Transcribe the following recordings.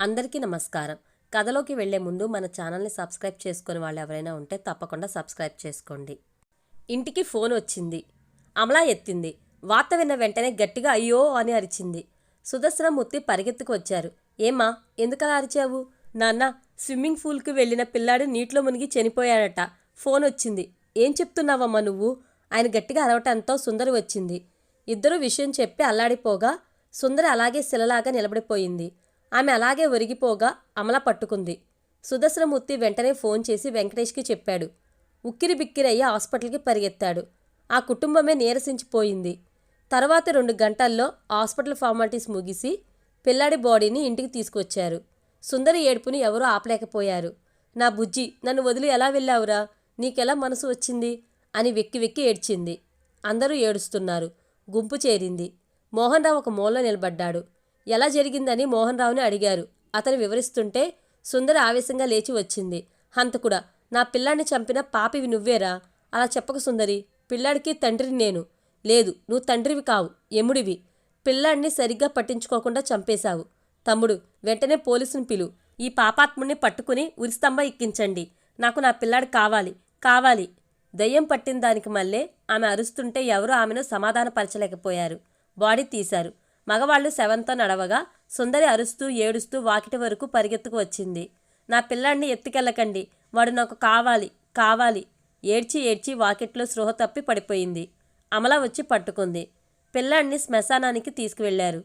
అందరికీ నమస్కారం. కథలోకి వెళ్ళే ముందు మన ఛానల్ని సబ్స్క్రైబ్ చేసుకుని వాళ్ళు ఎవరైనా ఉంటే తప్పకుండా సబ్స్క్రైబ్ చేసుకోండి. ఇంటికి ఫోన్ వచ్చింది. అమలా ఎత్తింది. వార్త విన్న వెంటనే గట్టిగా అయ్యో అని అరిచింది. సుదర్శన ముత్తి పరిగెత్తుకు వచ్చారు ఏమ్మా ఎందుకలా అరిచావు? నాన్న స్విమ్మింగ్ పూల్కి వెళ్ళిన పిల్లాడు నీటిలో మునిగి చనిపోయాడట. ఫోన్ వచ్చింది. ఏం చెప్తున్నావమ్మా నువ్వు? ఆయన గట్టిగా అరవటంతో సుందరి వచ్చింది. ఇద్దరూ విషయం చెప్పి అల్లాడిపోగా సుందరి అలాగే శిలలాగా నిలబడిపోయింది. ఆమె అలాగే ఒరిగిపోగా అమల పట్టుకుంది. సుదర్శనమూర్తి వెంటనే ఫోన్ చేసి వెంకటేష్కి చెప్పాడు. ఉక్కిరి బిక్కిరయ్యి హాస్పిటల్కి పరిగెత్తాడు. ఆ కుటుంబమే నీరసించిపోయింది. తర్వాత రెండు గంటల్లో హాస్పిటల్ ఫార్మాలిటీస్ ముగిసి పిల్లాడి బాడీని ఇంటికి తీసుకొచ్చారు. సుందరి ఏడుపుని ఎవరూ ఆపలేకపోయారు. నా బుజ్జి నన్ను వదిలి ఎలా వెళ్ళావురా? నీకెలా మనసు వచ్చింది? అని వెక్కి వెక్కి ఏడ్చింది. అందరూ ఏడుస్తున్నారు. గుంపు చేరింది. మోహన్ రావు ఒక మూల నిలబడ్డాడు. ఎలా జరిగిందని మోహన్ రావుని అడిగారు. అతను వివరిస్తుంటే సుందర ఆవేశంగా లేచి వచ్చింది. హంతకుడా నా పిల్లాడిని చంపిన పాపివి నువ్వేరా? అలా చెప్పక సుందరి పిల్లాడికి తండ్రిని నేను. లేదు నువ్వు తండ్రివి కావు ఎముడివి పిల్లాడిని సరిగ్గా పట్టించుకోకుండా చంపేశావు. తమ్ముడు వెంటనే పోలీసుని పిలు. ఈ పాపాత్ముడిని పట్టుకుని ఉరిస్తంభ ఎక్కించండి. నాకు నా పిల్లాడు కావాలి కావాలి. దయ్యం పట్టిన దానికి మళ్ళీ ఆమె అరుస్తుంటే ఎవరూ ఆమెను సమాధానపరచలేకపోయారు. బాడీ తీశారు. మగవాళ్ళు శవంతో నడవగా సుందరి అరుస్తూ ఏడుస్తూ వాకిటి వరకు పరిగెత్తుకు వచ్చింది. నా పిల్లాడిని ఎత్తుకెళ్ళకండి. వాడు నాకు కావాలి కావాలి. ఏడ్చి ఏడ్చి వాకిట్లో స్పృహ తప్పి పడిపోయింది. అమల వచ్చి పట్టుకుంది. పిల్లాడిని శ్మశానానికి తీసుకువెళ్ళారు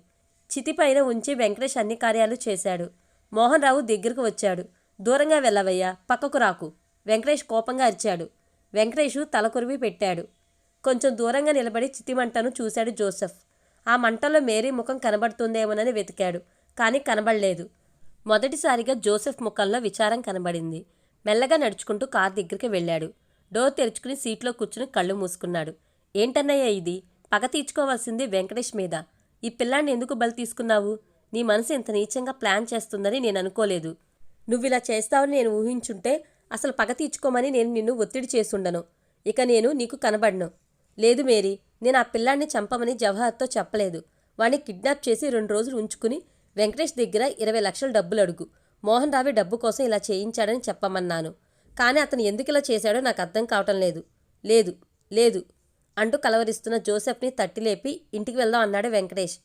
చితిపైన ఉంచి వెంకటేష్ అన్ని కార్యాలు చేశాడు. మోహన్ రావు దగ్గరకు వచ్చాడు. దూరంగా వెళ్ళవయ్యా పక్కకు రాకు. వెంకటేష్ కోపంగా అరిచాడు. వెంకటేషు తలకొరివి పెట్టాడు. కొంచెం దూరంగా నిలబడి చితిమంటను చూశాడు జోసెఫ్. ఆ మంటలో మేరీ ముఖం కనబడుతుందేమోనని వెతికాడు కానీ కనబడలేదు. మొదటిసారిగా జోసెఫ్ ముఖంలో విచారం కనబడింది. మెల్లగా నడుచుకుంటూ కార్ దగ్గరికి వెళ్ళాడు. డోర్ తెరుచుకుని సీట్లో కూర్చుని కళ్ళు మూసుకున్నాడు. ఏంటన్నయ్య ఇది? పగ తీర్చుకోవాల్సింది వెంకటేష్ మీద. ఈ పిల్లాన్ని ఎందుకు బలి తీసుకున్నావు? నీ మనసు ఇంత నీచంగా ప్లాన్ చేస్తుందని నేను అనుకోలేదు. నువ్వు ఇలా చేస్తావని నేను ఊహించుంటే అసలు పగ తీర్చుకోమని నేను నిన్ను ఒత్తిడి చేసుండను ఇక నేను నీకు కనబడను. లేదు మేరీ నేను ఆ పిల్లాన్ని చంపమని జవహర్తో చెప్పలేదు. వాణ్ణి కిడ్నాప్ చేసి రెండు రోజులు ఉంచుకుని వెంకటేష్ దగ్గర ఇరవై లక్షల డబ్బులు అడుగు. మోహన్ రావి డబ్బు కోసం ఇలా చేయించాడని చెప్పమన్నాను. కానీ అతను ఎందుకు ఇలా చేశాడో నాకు అర్థం కావటం లేదు. లేదు లేదు అంటూ కలవరిస్తున్న జోసెఫ్ని తట్టిలేపి ఇంటికి వెళ్దాం అన్నాడు వెంకటేష్.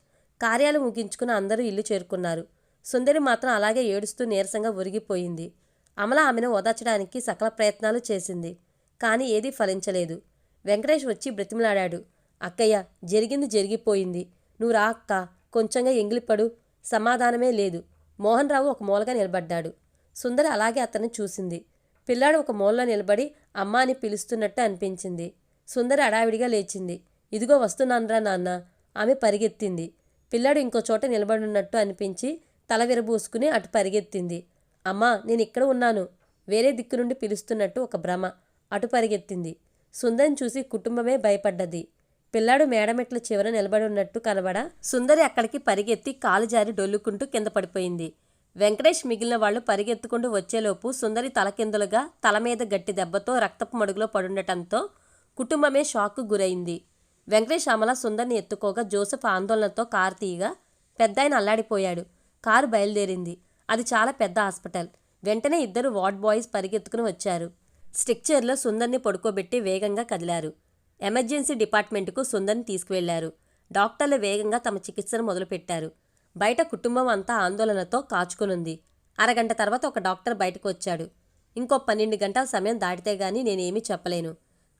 కార్యాలు ముగించుకుని అందరూ ఇల్లు చేరుకున్నారు. సుందరి మాత్రం అలాగే ఏడుస్తూ నీరసంగా ఒరిగిపోయింది. అమల ఆమెను ఓదార్చడానికి సకల ప్రయత్నాలు చేసింది. కానీ ఏదీ ఫలించలేదు. వెంకటేష్ వచ్చి బ్రతిమలాడాడు. అక్కయ్య జరిగింది జరిగిపోయింది. నువ్వు రా అక్క కొంచెంగా ఎంగిలిపడు సమాధానమే లేదు. మోహన్ రావు ఒక మూలగా నిలబడ్డాడు. సుందర అలాగే అతన్ని చూసింది. పిల్లాడు ఒక మూలలో నిలబడి అమ్మ అని పిలుస్తున్నట్టు అనిపించింది. సుందర అడావిడిగా లేచింది. ఇదిగో వస్తున్నానురా నాన్న ఆమె పరిగెత్తింది. పిల్లాడు ఇంకో చోట నిలబడినట్టు అనిపించి తల విరబూసుకుని అటు పరిగెత్తింది. అమ్మా నేను ఇక్కడ ఉన్నాను. వేరే దిక్కు నుండి పిలుస్తున్నట్టు ఒక భ్రమ. అటు పరిగెత్తింది. సుందరం చూసి కుటుంబమే భయపడ్డది. పిల్లాడు మేడమెట్ల చివర నిలబడి ఉన్నట్టు కనబడ సుందరి అక్కడికి పరిగెత్తి కాలు జారి డొల్లుకుంటూ కింద పడిపోయింది. వెంకటేష్ మిగిలిన వాళ్ళు పరిగెత్తుకుంటూ వచ్చేలోపు సుందరి తలకిందులుగా తల మీద గట్టి దెబ్బతో రక్తపు మడుగులో పడుండటంతో కుటుంబమే షాక్కు గురైంది. వెంకటేష్ అమల సుందరిని ఎత్తుకోగా జోసెఫ్ ఆందోళనతో కారు తీయగా పెద్దాయన అల్లాడిపోయాడు. కారు బయలుదేరింది. అది చాలా పెద్ద హాస్పిటల్. వెంటనే ఇద్దరు వార్డ్ బాయ్స్ పరిగెత్తుకుని వచ్చారు. స్ట్రిక్చర్లో సుందర్ని పడుకోబెట్టి వేగంగా కదిలారు. ఎమర్జెన్సీ డిపార్ట్మెంట్కు సుందర్ని తీసుకువెళ్ళారు. డాక్టర్లు వేగంగా తమ చికిత్సను మొదలుపెట్టారు. బయట కుటుంబం అంతా ఆందోళనతో కాచుకునుంది. అరగంట తర్వాత ఒక డాక్టర్ బయటకు వచ్చాడు. ఇంకో పన్నెండు గంటల సమయం దాటితే గాని నేనేమీ చెప్పలేను.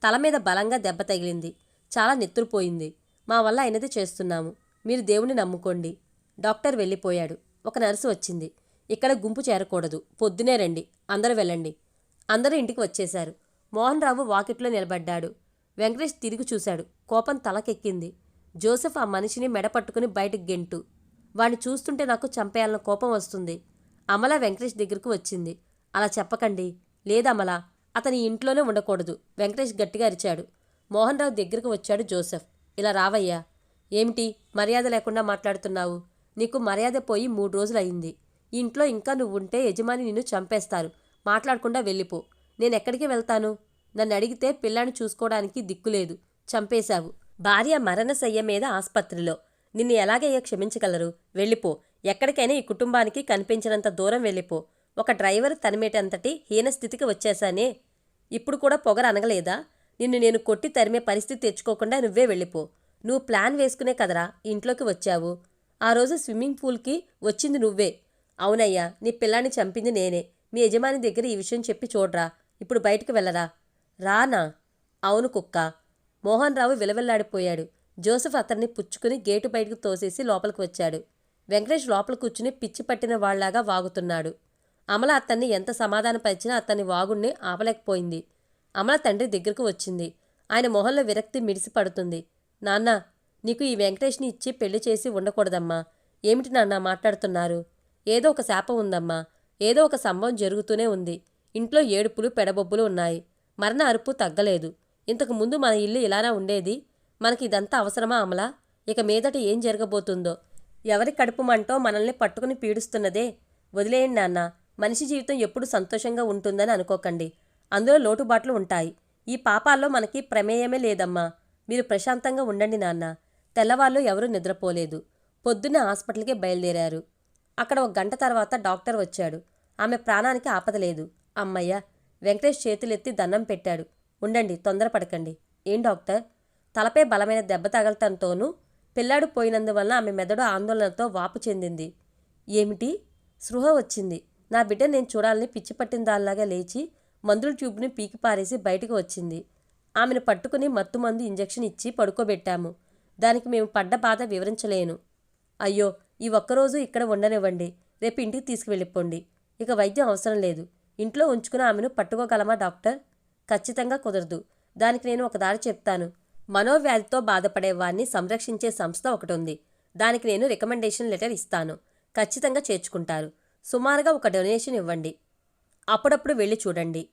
తల మీద బలంగా దెబ్బ తగిలింది. చాలా నెత్తురుపోయింది మా వల్ల అయినది చేస్తున్నాము. మీరు దేవుని నమ్ముకోండి. డాక్టర్ వెళ్ళిపోయాడు. ఒక నర్సు వచ్చింది. ఇక్కడ గుంపు చేరకూడదు. పొద్దునే రండి. అందరూ వెళ్ళండి. అందరూ ఇంటికి వచ్చేశారు. మోహన్ రావు వాకిట్లో నిలబడ్డాడు. వెంకటేష్ తిరిగి చూశాడు. కోపం తలకెక్కింది. జోసెఫ్ ఆ మనిషిని మెడ పట్టుకుని బయటకు గెంటు. వాణ్ణి చూస్తుంటే నాకు చంపేయాలన్న కోపం వస్తుంది. అమల వెంకటేష్ దగ్గరకు వచ్చింది. అలా చెప్పకండి. లేదమల అతని ఇంట్లోనే ఉండకూడదు. వెంకటేష్ గట్టిగా అరిచాడు. మోహన్ రావు దగ్గరకు వచ్చాడు జోసెఫ్. ఇలా రావయ్యా. ఏమిటి? మర్యాద లేకుండా మాట్లాడుతున్నావు. నీకు మర్యాద పోయి మూడు రోజులు అయింది. ఇంట్లో ఇంకా నువ్వుంటే యజమాని నిన్ను చంపేస్తారు. మాట్లాడకుండా వెళ్ళిపో. నేను ఎక్కడికి వెళ్తాను? నన్ను అడిగితే పిల్లాన్ని చూసుకోవడానికి దిక్కులేదు చంపేశావు. భార్య మరణశయ్య మీద ఆస్పత్రిలో. నిన్ను ఎలాగయ్యా క్షమించగలరు? వెళ్ళిపో. ఎక్కడికైనా ఈ కుటుంబానికి కనిపించినంత దూరం వెళ్ళిపో. ఒక డ్రైవర్ తనిమేటంతటి హీనస్థితికి వచ్చేశానే. ఇప్పుడు కూడా పొగర అనగలేదా నిన్ను నేను కొట్టి తరిమే పరిస్థితి తెచ్చుకోకుండా నువ్వే వెళ్ళిపో. నువ్వు ప్లాన్ వేసుకునే కదరా ఇంట్లోకి వచ్చావు. ఆ రోజు స్విమ్మింగ్ పూల్కి వచ్చింది నువ్వే. అవునయ్యా నీ పిల్లాన్ని చంపింది నేనే. మీ యజమాని దగ్గర ఈ విషయం చెప్పి చూడరా. ఇప్పుడు బయటికి వెళ్ళరా? రానా? అవును కుక్క. మోహన్ రావు విలవిల్లాడిపోయాడు. జోసెఫ్ అతన్ని పుచ్చుకుని గేటు బయటకు తోసేసి లోపలికి వచ్చాడు. వెంకటేష్ లోపల కూర్చుని పిచ్చి పట్టిన వాళ్ళాగా వాగుతున్నాడు. అమల అతన్ని ఎంత సమాధానపరిచినా అతన్ని వాగుణ్ణి ఆపలేకపోయింది. అమల తండ్రి దగ్గరకు వచ్చింది. ఆయన మొహంలో విరక్తి మిడిసి పడుతుంది. నాన్న నీకు ఈ వెంకటేష్ని ఇచ్చి పెళ్ళి చేసి ఉండకూడదమ్మా. ఏమిటి నాన్న మాట్లాడుతున్నారు? ఏదో ఒక శాపం ఉందమ్మా. ఏదో ఒక సంభవం జరుగుతూనే ఉంది. ఇంట్లో ఏడుపులు పెడబొబ్బులు ఉన్నాయి. మరణ అరుపు తగ్గలేదు. ఇంతకు ముందు మన ఇల్లు ఇలానే ఉండేది. మనకి ఇదంతా అవసరమా అమలా? ఇక మీదట ఏం జరగబోతుందో? ఎవరి కడుపు మంటో మనల్ని పట్టుకుని పీడుస్తున్నదే? వదిలేయండి నాన్న. మనిషి జీవితం ఎప్పుడు సంతోషంగా ఉంటుందని అనుకోకండి. అందులో లోటుబాట్లు ఉంటాయి. ఈ పాపాల్లో మనకి ప్రమేయమే లేదమ్మా. మీరు ప్రశాంతంగా ఉండండి నాన్న. తెల్లవాళ్ళు ఎవరూ నిద్రపోలేదు. పొద్దున్న హాస్పిటల్కి బయలుదేరారు. అక్కడ ఒక గంట తర్వాత డాక్టర్ వచ్చాడు. ఆమె ప్రాణానికి ఆపదలేదు అమ్మయ్య! వెంకటేష్ చేతులెత్తి దండం పెట్టాడు. ఉండండి తొందరపడకండి. ఏం డాక్టర్? తలపై బలమైన దెబ్బ తగలటంతోనూ పిల్లాడు పోయినందువలన ఆమె మెదడు ఆందోళనతో వాపు చెందింది. ఏమిటి? స్పృహ వచ్చింది. నా బిడ్డ నేను చూడాలని పిచ్చి పట్టిన దానిలాగా లేచి మందుల ట్యూబ్ని పీకి పారేసి బయటకు వచ్చింది. ఆమెను పట్టుకుని మత్తుమందు ఇంజెక్షన్ ఇచ్చి పడుకోబెట్టాము. దానికి మేము పడ్డ బాధ వివరించలేను. అయ్యో ఈ ఒక్కరోజు ఇక్కడ ఉండనివ్వండి. రేపు ఇంటికి తీసుకువెళ్ళిపోండి. ఇక వైద్యం అవసరం లేదు. ఇంట్లో ఉంచుకుని ఆమెను పట్టుకోగలమా డాక్టర్? ఖచ్చితంగా కుదరదు. దానికి నేను ఒక దారి చెప్తాను. మనోవ్యాధితో బాధపడే వారిని సంరక్షించే సంస్థ ఒకటి ఉంది దానికి నేను రికమెండేషన్ లెటర్ ఇస్తాను. ఖచ్చితంగా చేర్చుకుంటారు. సుమారుగా ఒక డొనేషన్ ఇవ్వండి. అప్పుడప్పుడు వెళ్ళి చూడండి.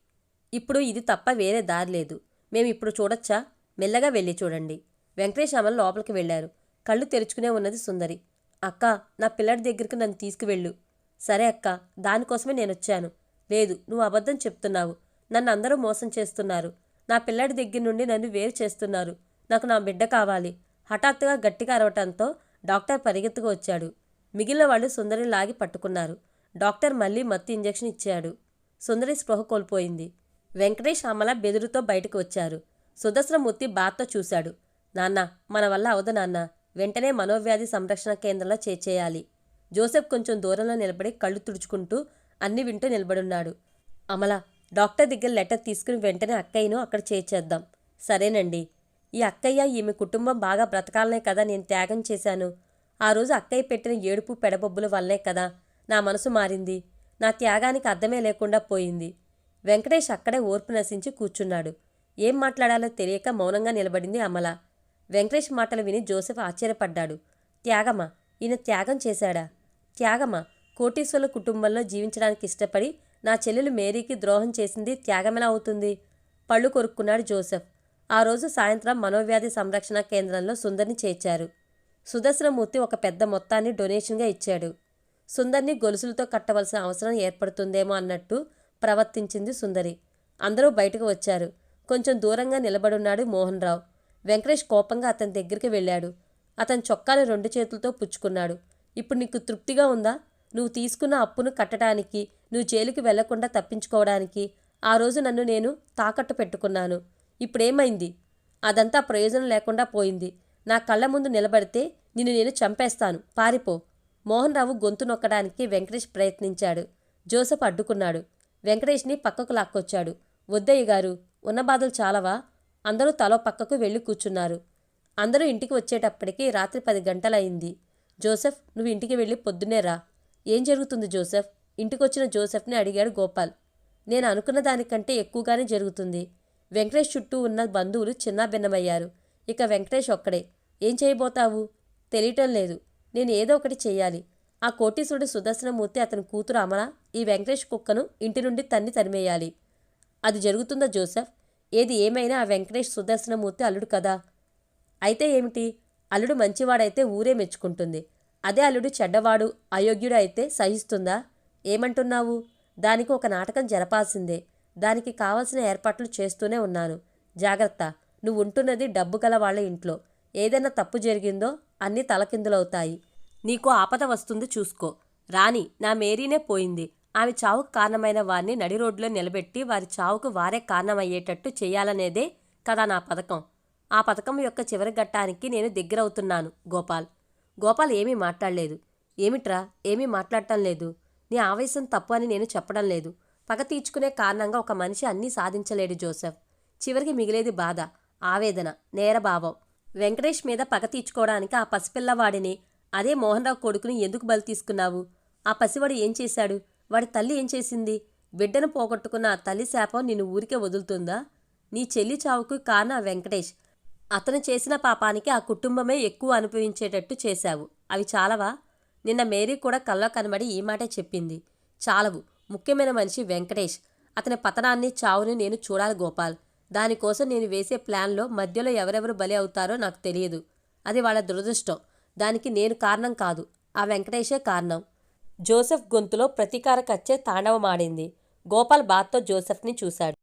ఇప్పుడు ఇది తప్ప వేరే దారి లేదు. మేము ఇప్పుడు చూడొచ్చా? మెల్లగా వెళ్ళి చూడండి. వెంకటేష్ అమలు లోపలికి వెళ్ళారు. కళ్ళు తెరుచుకునే ఉన్నది సుందరి. అక్క నా పిల్లడి దగ్గరికి నన్ను తీసుకువెళ్ళు. సరే అక్క దానికోసమే నేను వచ్చాను లేదు నువ్వు అబద్ధం చెప్తున్నావు. నన్ను అందరూ మోసం చేస్తున్నారు. నా పిల్లాడి దగ్గర నుండి నన్ను వేరు చేస్తున్నారు. నాకు నా బిడ్డ కావాలి. హఠాత్తుగా గట్టిగా అరవటంతో డాక్టర్ పరిగెత్తుకు వచ్చాడు. మిగిలిన వాళ్ళు సుందరిని లాగి పట్టుకున్నారు. డాక్టర్ మళ్ళీ మత్తు ఇంజెక్షన్ ఇచ్చాడు. సుందరి స్పృహ కోల్పోయింది. వెంకటేష్ అమల బెదురుతో బయటకు వచ్చారు. సుదర్శనమూర్తి బాధతో చూశాడు. నాన్న మన వల్ల అవదు నాన్న. వెంటనే మనోవ్యాధి సంరక్షణ కేంద్రంలో చేర్చేయాలి. జోసెఫ్ కొంచెం దూరంలో నిలబడి కళ్ళు తుడుచుకుంటూ అన్ని వింటూ నిలబడున్నాడు. అమల డాక్టర్ దగ్గర లెటర్ తీసుకుని వెంటనే అక్కయ్యను అక్కడ చేర్చేద్దాం. సరేనండి. ఈ అక్కయ్య ఈమె కుటుంబం బాగా బ్రతకాలనే కదా నేను త్యాగం చేశాను. ఆ రోజు అక్కయ్య పెట్టిన ఏడుపు పెడబొబ్బుల వల్లే కదా నా మనసు మారింది. నా త్యాగానికి అర్థమే లేకుండా పోయింది. వెంకటేష్ అక్కడే ఓర్పు నశించి కూర్చున్నాడు. ఏం మాట్లాడాలో తెలియక మౌనంగా నిలబడింది అమల. వెంకటేష్ మాటలు విని జోసెఫ్ ఆశ్చర్యపడ్డాడు. త్యాగమా? ఈయన త్యాగం చేశాడా? త్యాగమా? కోటీశ్వర్ల కుటుంబంలో జీవించడానికి ఇష్టపడి నా చెల్లెలు మేరీకి ద్రోహం చేసింది త్యాగమెలా అవుతుంది? పళ్ళు కొరుక్కున్నాడు జోసెఫ్. ఆ రోజు సాయంత్రం మనోవ్యాధి సంరక్షణ కేంద్రంలో సుందర్ని చేర్చారు. సుదర్శనమూర్తి ఒక పెద్ద మొత్తాన్ని డొనేషన్గా ఇచ్చాడు. సుందర్ని గొలుసులతో కట్టవలసిన అవసరం ఏర్పడుతుందేమో అన్నట్టు ప్రవర్తించింది సుందరి. అందరూ బయటకు వచ్చారు. కొంచెం దూరంగా నిలబడున్నాడు మోహన్ రావు వెంకటేష్ కోపంగా అతని దగ్గరికి వెళ్ళాడు. అతని చొక్కాను రెండు చేతులతో పుచ్చుకున్నాడు. ఇప్పుడు నీకు తృప్తిగా ఉందా? నువ్వు తీసుకున్న అప్పును కట్టడానికి నువ్వు జైలుకి వెళ్ళకుండా తప్పించుకోవడానికి ఆ రోజు నన్ను నేను తాకట్టు పెట్టుకున్నాను. ఇప్పుడేమైంది? అదంతా ప్రయోజనం లేకుండా పోయింది. నా కళ్ళ ముందు నిలబడితే నిన్ను నేను చంపేస్తాను. పారిపో. మోహన్ రావు గొంతు నొక్కడానికి వెంకటేష్ ప్రయత్నించాడు. జోసఫ్ అడ్డుకున్నాడు. వెంకటేష్ని పక్కకు లాక్కొచ్చాడు. వద్దయ్య గారు ఉన్న బాధలు చాలవా? అందరూ తలో పక్కకు వెళ్ళి కూర్చున్నారు. అందరూ ఇంటికి వచ్చేటప్పటికి రాత్రి పది గంటలయింది. జోసెఫ్ నువ్వు ఇంటికి వెళ్ళి పొద్దున్నే రా. ఏం జరుగుతుంది జోసెఫ్? ఇంటికొచ్చిన జోసెఫ్ని అడిగాడు గోపాల్. నేను అనుకున్న దానికంటే ఎక్కువగానే జరుగుతుంది. వెంకటేష్ చుట్టూ ఉన్న బంధువులు చిన్నాభిన్నమయ్యారు. ఇక వెంకటేష్ ఒక్కడే. ఏం చేయబోతావు? తెలియటం లేదు. నేను ఏదో ఒకటి చేయాలి ఆ కోటీశ్వరుడు సుదర్శనమూర్తి అతని కూతురు అమల ఈ వెంకటేష్ కుక్కను ఇంటి నుండి తన్ని తరిమేయాలి. అది జరుగుతుందా జోసెఫ్? ఏది ఏమైనా ఆ వెంకటేష్ సుదర్శనమూర్తి అల్లుడు కదా. అయితే ఏమిటి? అల్లుడు మంచివాడైతే ఊరే మెచ్చుకుంటుంది. అదే అల్లుడు చెడ్డవాడు అయోగ్యుడు అయితే సహిస్తుందా? ఏమంటున్నావు? దానికి ఒక నాటకం జరపాల్సిందే. దానికి కావలసిన ఏర్పాట్లు చేస్తూనే ఉన్నాను. జాగ్రత్త. నువ్వు ఉంటున్నది డబ్బు గల వాళ్ళ ఇంట్లో. ఏదైనా తప్పు జరిగిందో అన్నీ తలకిందులవుతాయి. నీకు ఆపద వస్తుంది చూసుకో. రాని నా మేరీనే పోయింది. ఆమె చావుకు కారణమైన వారిని నడి రోడ్లో నిలబెట్టి వారి చావుకు వారే కారణమయ్యేటట్టు చేయాలనేదే కదా నా పథకం. ఆ పథకం యొక్క చివరి ఘట్టానికి నేను దగ్గరవుతున్నాను గోపాల్. గోపాల్ ఏమీ మాట్లాడలేదు. ఏమిట్రా? ఏమీ మాట్లాడటం లేదు. నీ ఆవేశం తప్పు అని నేను చెప్పడం లేదు. పగ తీర్చుకునే కారణంగా ఒక మనిషి అన్నీ సాధించలేడు జోసెఫ్. చివరికి మిగిలేది బాధ ఆవేదన నేరభావం వెంకటేష్ మీద పగ తీర్చుకోవడానికి ఆ పసిపిల్లవాడిని అదే మోహన్రావు కొడుకుని ఎందుకు బలి తీసుకున్నావు? ఆ పసివాడు ఏం చేశాడు? వాడి తల్లి ఏం చేసింది? బిడ్డను పోగొట్టుకున్న ఆ తల్లి శాపం నిన్ను ఊరికే వదులుతుందా? నీ చెల్లి చావుకు కారణం వెంకటేష్. అతను చేసిన పాపానికి ఆ కుటుంబమే ఎక్కువ అనుభవించేటట్టు చేశావు. అవి చాలవా? నిన్న మేరీ కూడా కల్లో కనబడి ఈ మాటే చెప్పింది. చాలవు. ముఖ్యమైన మనిషి వెంకటేష్. అతని పతనాన్ని చావుని నేను చూడాలి గోపాల్. దానికోసం నేను వేసే ప్లాన్లో మధ్యలో ఎవరెవరు బలి అవుతారో నాకు తెలియదు. అది వాళ్ళ దురదృష్టం. దానికి నేను కారణం కాదు. ఆ వెంకటేషే కారణం. జోసెఫ్ గొంతులో ప్రతీకార కచ్చే తాండవమాడింది. గోపాల్ బాత్తో జోసెఫ్ని చూశాడు.